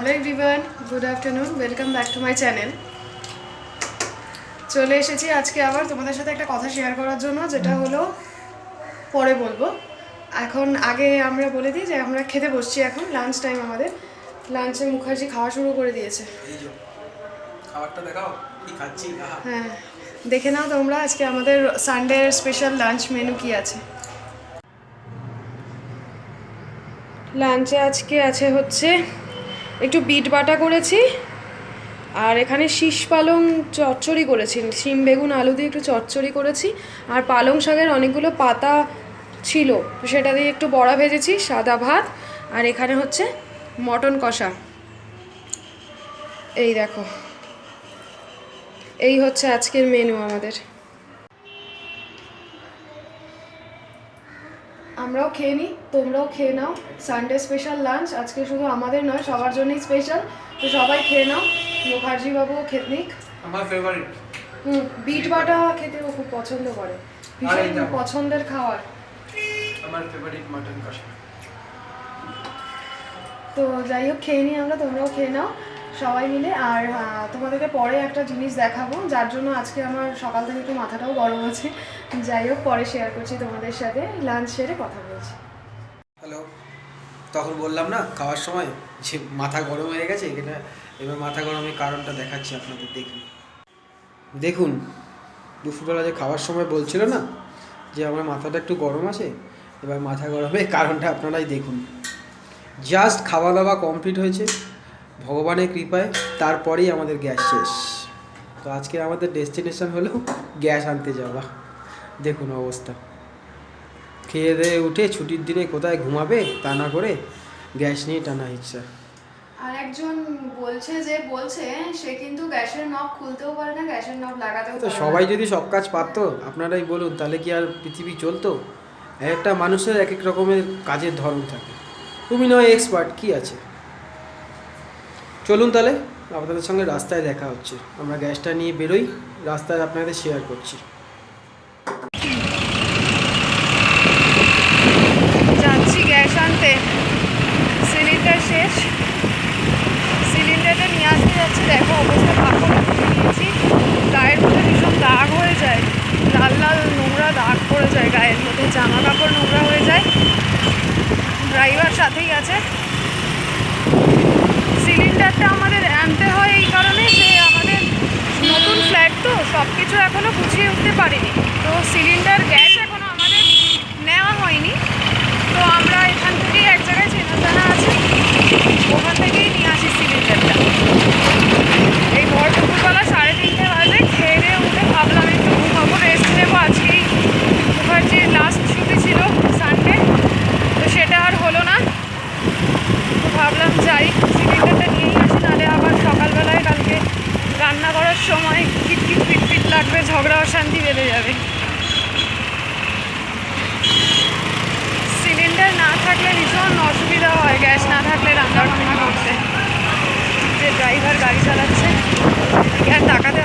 Hello everyone good afternoon welcome back to my channel চলে এসেছি আজকে আবার তোমাদের সাথে একটা কথা শেয়ার করার জন্য যেটা হলো পরে বলব। এখন আগে আমরা বলে দিই যে আমরা খেতে বসছি এখন লাঞ্চ টাইম আমাদের। লাঞ্চে মুখার্জি খাওয়া শুরু করে দিয়েছে। খাবারটা দেখাও কি খাচ্ছি হ্যাঁ দেখে নাও তোমরা আজকে আমাদের সানডে স্পেশাল লাঞ্চ মেনু কি আছে। লাঞ্চে আজকে আছে হচ্ছে একটু বিট বাটা করেছি। আর এখানে শীষ পালং চচ্চড়ি করেছি। শিম, বেগুন, আলু দিয়ে একটু চচ্চড়ি করেছি। আর পালং শাকের অনেকগুলো পাতা ছিল, তো সেটা দিয়ে একটু বড়া ভেজেছি, সাদা ভাত। আর এখানে হচ্ছে মটন কষা। এই দেখো। এই হচ্ছে আজকের মেনু আমাদের। আমরাও খেয়ে নিই তোমরাও খেয়ে নাও। সানডে স্পেশাল লাঞ্চ আজকে শুধু আমাদের নয় সবার জন্যই স্পেশাল তো সবাই খেয়ে নাও মুখার্জি বাবুও খেতে নিক। আমার ফেভারিট হুম বিট বাটা খেতে ও খুব পছন্দ করে। ভীষণ। পছন্দের খাবার। আমার ফেভারিট মাটন কষা। তো যাই হোক খেয়ে নিই আমরা তোমরাও খেয়ে নাও। সবাই মিলে। আর তোমাদেরকে পরে একটা জিনিস দেখাবো, যার জন্য আজকে আমার সকাল থেকে একটু মাথাটাও গরম আছে। যাই হোক, পরে শেয়ার করছি তোমাদের সাথে। লাঞ্চ সেরে কথা বলছি। হ্যালো তখন বললাম না, খাওয়ার সময় যে মাথা গরম হয়ে গেছে এটা এবার মাথা গরমের কারণটা দেখাচ্ছি আপনাদের দেখুন দেখুন, দুপুরবেলা যে খাওয়ার সময় বলছিল না, যে আমার মাথাটা একটু গরম আছে, এবার মাথা গরমের কারণটা আপনারাই দেখুন। জাস্ট খাওয়া দাওয়া কমপ্লিট হয়েছে। ভগবানের কৃপায় তারপরেই আমাদের গ্যাস শেষ। তো আজকে আমাদের ডেস্টিনেশন হলো গ্যাস আনতে যাওয়া। দেখুন অবস্থা। খেয়ে দিয়ে উঠে ছুটির দিনে কোথায় ঘুমাবে তা না করে গ্যাস নিয়ে টানা ইচ্ছা। আর একজন বলছে যে বলছে সে কিন্তু গ্যাসের নব খুলতেও পারে না গ্যাসের নব লাগাতেও তো সবাই যদি সব কাজ পারতো আপনারাই বলুন তাহলে কি আর পৃথিবী চলতো? একটা মানুষের এক এক রকমের কাজের ধরন থাকে। তুমি নয় এক্সপার্ট কি আছে? চলুন তাহলে, আপনাদের সঙ্গে রাস্তায় দেখা হচ্ছে। আমরা গ্যাসটা নিয়ে বেরোই, রাস্তায় আপনাদের শেয়ার করছি। যাচ্ছি গ্যাস আনতে। সিলিন্ডার শেষ। সিলিন্ডারটা নিয়ে আসতে যাচ্ছি, দেখো অবস্থা কাপড় নিয়েছি গায়ের মধ্যে ভীষণ দাগ হয়ে যায়। লাল লাল নোংরা দাগ পড়ে যায় গায়ের মধ্যে, জামা কাপড় নোংরা হয়ে যায়। ড্রাইভার সাথেই আছে সিলিন্ডারটা আমাদের আনতে হয় এই কারণে যে আমাদের নতুন ফ্ল্যাট তো সব কিছু এখনও গুছিয়ে উঠতে পারিনি। তো সিলিন্ডার গ্যাস এখনও আমাদের নেওয়া হয়নি তো আমরা এখান থেকেই এক জায়গায় চেনা জানা আছে ওখান থেকেই নিয়ে আসি সিলিন্ডারটা এই ভর দুপুরবেলা সাড়ে তিনটে বাজে খেয়ে দিয়ে উঠে ভাবলাম একটু ঘুমাবো রেস্ট নেব আজকেই মুখার্জির লাস্ট ছুটি ছিল সানডে তো সেটা আর হলো না তো ভাবলাম যাই সিলিন্ডারটা নিয়েই আসি নাহলে আবার সকালবেলায় কালকে রান্না করার সময় কিটকিট লাগবে ঝগড়া অশান্তি বেড়ে যাবে। সিলিন্ডার না থাকলে ভীষণ অসুবিধা হয় গ্যাস না থাকলে রান্না করতে। যে ড্রাইভার গাড়ি চালাচ্ছে আর তাকাতে